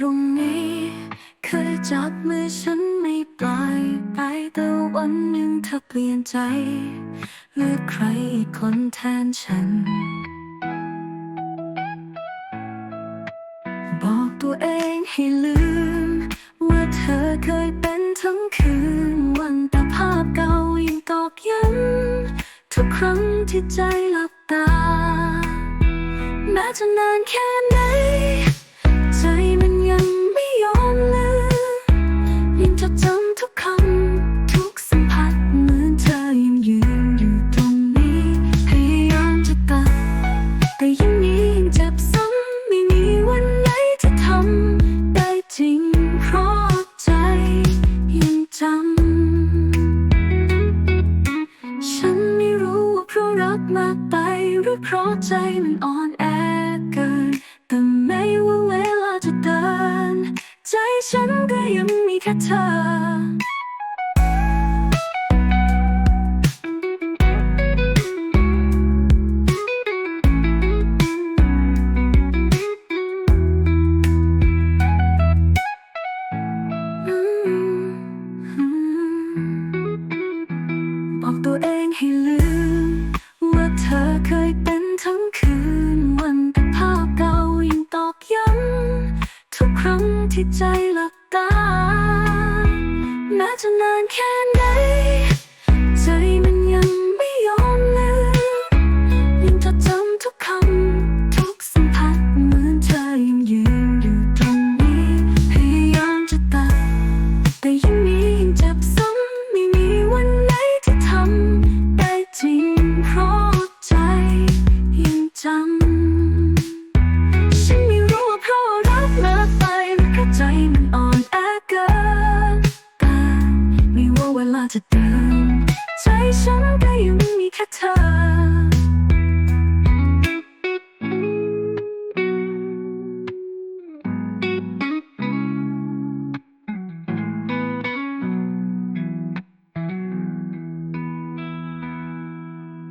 ตรงนี้ เคยจับมือฉันไม่ปล่อยไปแต่วันหนึ่งเธอเปลี่ยนใจ เลือกใครอีกคนแทนฉัน บอกตัวเองให้ลืม ว่าเธอเคยเป็นทั้งคืน วันแต่ภาพเก่ายังตอกย้ำทุกครั้งที่ใจหลับตาแม้จะนานแค่ไหน ใจมันอ่อนแอเกิน แต่ไม่ว่าเวลาจะเดิน ใจฉันก็ยังมีแค่เธอ ที่ใจหลับตาแม้จะนานแค่ไหน ไม่ว่าเวลาจะเดินใจฉันก็ยังมีแค่เธอ